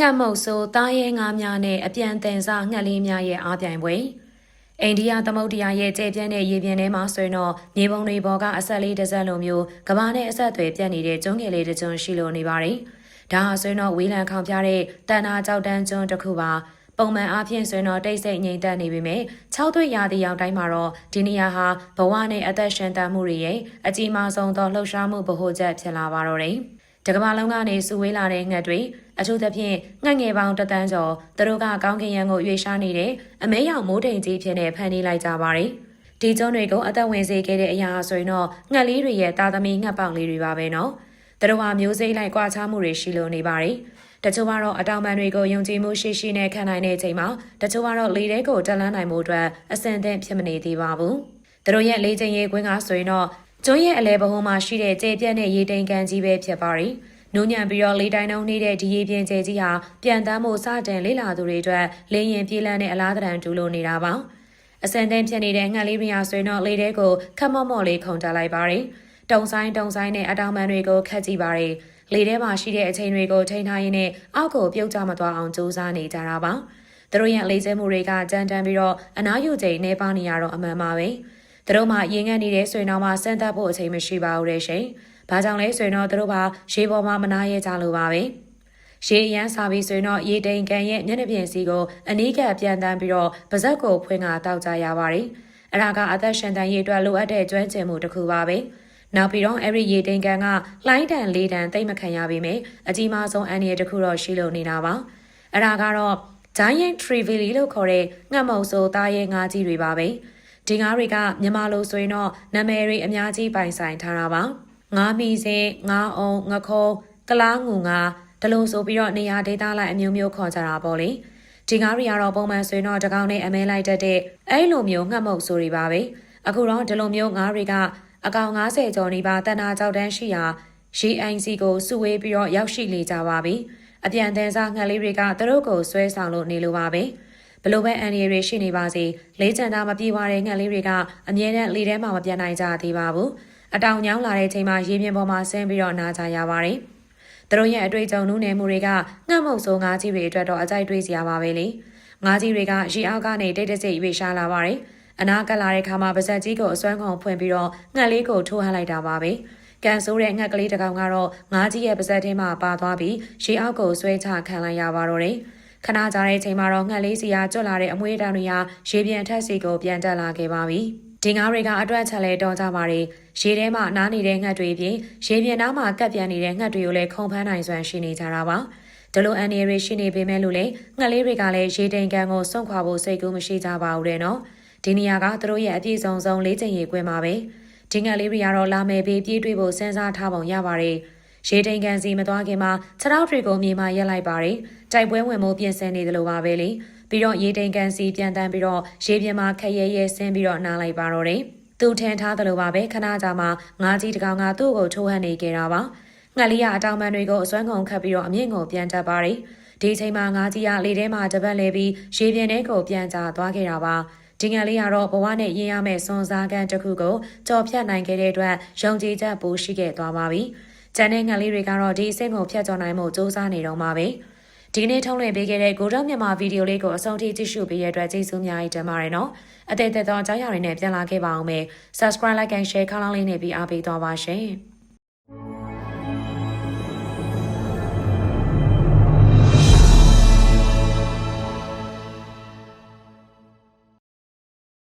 ငှက်မုတ်ဆိုးသားရဲငါးများနဲ့အပြန်တင်စားငှက်လေးများရဲ့အားပြိုင်ပွဲအိန္ဒိယသမုဒ္ဒရာရဲ့ကျေပြန့်တဲ့ရေပြင်ထဲမှာဆိုရင်တော့မြေပုံတွေပေါ်ကအဆက်လေးတစ်စက်လိုမျိုးကဘာနဲ့အဆက်အသွယ်ပြတ်နေတဲ့ကျွန်းငယ်လေးတစ်ကျွန်းရှိလို့နေပါတယ်။ဒါဟာဆိုရင်တော့ဝေးလံခေါင်ပြတဲ့တန်နာကြောက်တန်းကျွန်းတစ်ခုပါပုံမှန်အားဖြင့်ဆိုရင်တော့တိတ်ဆိတ်ငြိမ်သက်နေပေမဲ့၆သွေးရာသီရောက်တိုင်းမှာတော့ဒီနေရာဟာဘဝနဲ့အသက်ရှင်သန်မှုတွေရဲ့အကြီးမားဆုံးသောလှုပ်ရှားမှုဗဟိုချက်ဖြစ်လာပါတော့တယ်။တကမ္ဘာလုံးကနေစုဝေးလာတဲ့ငှက်တွေ အထူးသဖြင့်ငှက်ငယ်ပေါင်းတသန်းကျော်သူတို့ကကောင်းကင်ရန်ကိုရွေရှားနေတဲ့အမဲရောင်မိုးတိမ်ကြီးဖြစ်နေဖန်တီးလိုက်ကြပါတယ်။ဒီကျွန်းတွေကိုအသက်ဝင်စေခဲ့တဲ့အရာဆိုရင်တော့ငှက်လေးတွေရဲ့တာသမီငှက်ပေါင်လေးတွေပါပဲနော်။သူတို့ဟာမျိုးစိတ်လိုက်ကွာခြားမှုတွေရှိလို့နေပါတယ်။တချို့ကတော့အတောင်ပံတွေကိုယုံကြည်မှုရှိရှိနဲ့ခံနိုင်တဲ့အချိန်မှာတချို့ကတော့လေထဲကိုတက်လန်းနိုင်မှုအတွက်အဆင်သင့်ဖြစ်မနေသေးပါဘူး။သူတို့ရဲ့လေ့ကျင့်ရေးကွင်းကဆိုရင်တော့ကျွန်းရဲ့အလဲဘဟုံးမှာရှိတဲ့ကျေပြန့်တဲ့ရေတိမ်ကန်ကြီးပဲဖြစ်ပါတယ်။ နူးညံ့ပြီးတော့လေတိုင်းနှုံးနေတဲ့ဒီရေပြင်းကျဲကြီးဟာပြန်တမ်းမှုစတင်လေးလာသူတွေအတွက်လေရင်ပြေးလန်းတဲ့အလားတန်တူလို့နေတာပါ။အစံတန်းဖြစ်နေတဲ့ငှက်လေးများဆိုရင်တော့လေထဲကိုခက်မော့မော့လေးခုန်တက်လိုက်ပါတယ်။တုံဆိုင်တုံဆိုင်နဲ့အတောင်ပံတွေကိုခတ်ကြည့်ပါတယ်။လေထဲမှာရှိတဲ့အချိန်တွေကိုထိန်းထားရင်းနဲ့အောက်ကိုပြုတ်ကျမသွားအောင်ကြိုးစားနေကြတာပါ။သူတို့ရဲ့လေကျဲမှုတွေကကြမ်းတမ်းပြီးတော့အနားယူချိန်နေပါနေရတော့အမှန်ပါပဲ။သူတို့မှရင်ငတ်နေတဲ့ဆွေနှောင်းမှစမ်းသပ်ဖို့အချိန်မရှိပါဘူးတဲ့ရှင်။ ဘာကြောင့်လဲဆိုရင်တော့သူတို့ကရေပေါ်မှာမနာရဲကြလို့ပါပဲ။ရေရန်စာပြီးဆိုရင်တော့ရေတိမ်ကန်ရဲ့မျက်နှာပြင်စီကိုအနီးကပ်ပြန်တန်းပြီးတော့ပါဇက်ကိုဖွင့်ကတောက်ကြရပါတယ်။အဲ့ဒါကအသက်ရှင်တန်ရေးအတွက်လိုအပ်တဲ့ကျွမ်းကျင်မှုတစ်ခုပါပဲ။နောက်ပြီးတော့အဲ့ဒီရေတိမ်ကန်ကလှိုင်းတန်လေးတန်တိတ်မခံရပေမဲ့အကြီးမားဆုံးအန္တရာယ်တစ်ခုတော့ရှိလို့နေတာပါ။အဲ့ဒါကတော့ Giant Trevally လို့ခေါ်တဲ့ငှက်မုံဆိုသားရဲ့ငါးကြီးတွေပါပဲ။ဒီငါးတွေကမြန်မာလိုဆိုရင်တော့နာမည်တွေအများကြီးပိုင်ဆိုင်ထားတာပါ။ ငါးမီစင်ငါးအောင်ငခုံးကလားငူငါဒလို့ဆိုပြီးတော့နေရာဒေသလိုက်အမျိုးမျိုးခေါ်ကြတာပေါ့လေဒီငါးတွေကတော့ပုံမှန်ဆိုရင်တော့တကောင်နဲ့အမဲလိုက်တတ်တဲ့အဲ့လိုမျိုးငှက်မုတ်ဆိုတွေပါပဲအခုတော့ဒီလိုမျိုးငါးတွေကအကောင်90ကျော်နေပါတန်နာကြောက်တန်းရှိရာ GIC ကိုစုဝေးပြီးတော့ရောက်ရှိလေကြပါပြီအပြန်တန်စားငှက်လေးတွေကသူတို့ကိုဆွဲဆောင်လို့နေလိုပါပဲဘလို့ပဲအန်ရီတွေရှိနေပါစေလေးချန်တာမပြေဝတဲ့ငှက်လေးတွေကအမြဲတမ်းလေထဲမှာမပြန်နိုင်ကြသေးပါဘူး အတောင်ညောင်းလာတဲ့ချိန်မှာရေပြင်ပေါ်မှာဆင်းပြီးတော့နားကြရပါတယ်။သူတို့ရဲ့အတွေ့အကြုံနုနယ်မှုတွေကငှက်မုတ်ဆိုးငါးကြီးတွေအတွက်တော့အကြိုက်တွေးစရာပါပဲလေ။ငါးကြီးတွေကရေအောက်ကနေတိတ်တဆိတ်ရွေရှားလာပါတယ်။အနာကလာတဲ့ခါမှာပါဇက်ကြီးကိုအစွမ်းကုန်ဖွင့်ပြီးတော့ငှက်လေးကိုထိုးဟလိုက်တာပါပဲ။ကန်ဆိုးတဲ့ငှက်ကလေးတစ်ကောင်ကတော့ငါးကြီးရဲ့ပါဇက်ထဲမှာပါသွားပြီးရေအောက်ကိုဆွဲချခံလိုက်ရပါတော့တယ်။ခဏကြာတဲ့အချိန်မှာတော့ငှက်လေးစီကကျွတ်လာတဲ့အမွေးတန်းတွေဟာရေပြန်ထက်စီကိုပြန်တက်လာခဲ့ပါပြီ။ ဒီငါးတွေကအတွက်ချက်လဲတော်ကြပါတယ်ရေထဲမှာနားနေတဲ့ငှက်တွေပြင်ရေပြင်နားမှာကပ်ပြန်နေတဲ့ငှက်တွေကိုလည်းခုံဖမ်းနိုင်စွမ်းရှိနေကြတာပါဒလိုအန်ဒီရီရှိနေပေမဲ့လို့လေငှက်လေးတွေကလည်းရေတိမ်ကန်ကိုစွန့်ခွာဖို့စိတ်ကူးမရှိကြပါဘူးတဲ့နော်ဒီနေရာကသူတို့ရဲ့အပြည့်စုံဆုံးလေးချိန်ရေခွဲမှာပဲဒီငှက်လေးတွေကတော့လာမယ်ပြီးပြေးတွေ့ဖို့စဉ်းစားထားပုံရပါတယ်ရေတိမ်ကန်စီမသွားခင်မှာခြေထောက်တွေကိုမြေမှာရက်လိုက်ပါတယ်တိုက်ပွဲဝင်မှုပြင်ဆင်နေသလိုပါပဲလေ ပြီးတော့ရေတိမ်ကန်စီပြန်တန်းပြီးတော့ရေပြင်မှာခရဲရဲဆင်းပြီးတော့နားလိုက်ပါတော့တယ်သူထင်ထားသလိုပါပဲခဏကြာမှငါးကြီးတကောင်ကသူ့ကိုထိုးဟန်နေကြတာပါငှက်လေးကအတောင်ပံတွေကိုအစွမ်းကုန်ခတ်ပြီးတော့အမြင့်ကိုပြန်တက်ပါတယ်ဒီချိန်မှာငါးကြီးကလေထဲမှာတပတ်လဲပြီးရေပြင်ထဲကိုပြန်ကျသွားခဲ့တာပါဒီငယ်လေးကတော့ဘဝနဲ့ရင်ရမယ့်စွန်စားကန်းတစ်ခုကိုကြော်ဖြတ်နိုင်ခဲ့တဲ့အတွက်ယုံကြည်ချက်ပိုရှိခဲ့သွားပါပြီ။ကျန်တဲ့ငယ်လေးတွေကတော့ဒီအဆင့်ကိုဖျက်ကျော်နိုင်မှုစူးစမ်းနေတော့မှာပဲ။ ဒီကနေ့ထုတ်လွှင့်ပေးခဲ့တဲ့ကိုတော့မြန်မာဗီဒီယိုလေးကိုအဆုံးထိကြည့်ရှုပေးတဲ့အတွက်ကျေးဇူးအများကြီးတင်ပါတယ်နော်။အသေးသေးသောအကြောင်းအရာတွေနဲ့ပြန်လာခဲ့ပါအောင်မယ် subscribe like and share ခေါင်းလောင်းလေးနဲ့ပြီးအားပေးသွားပါရှင်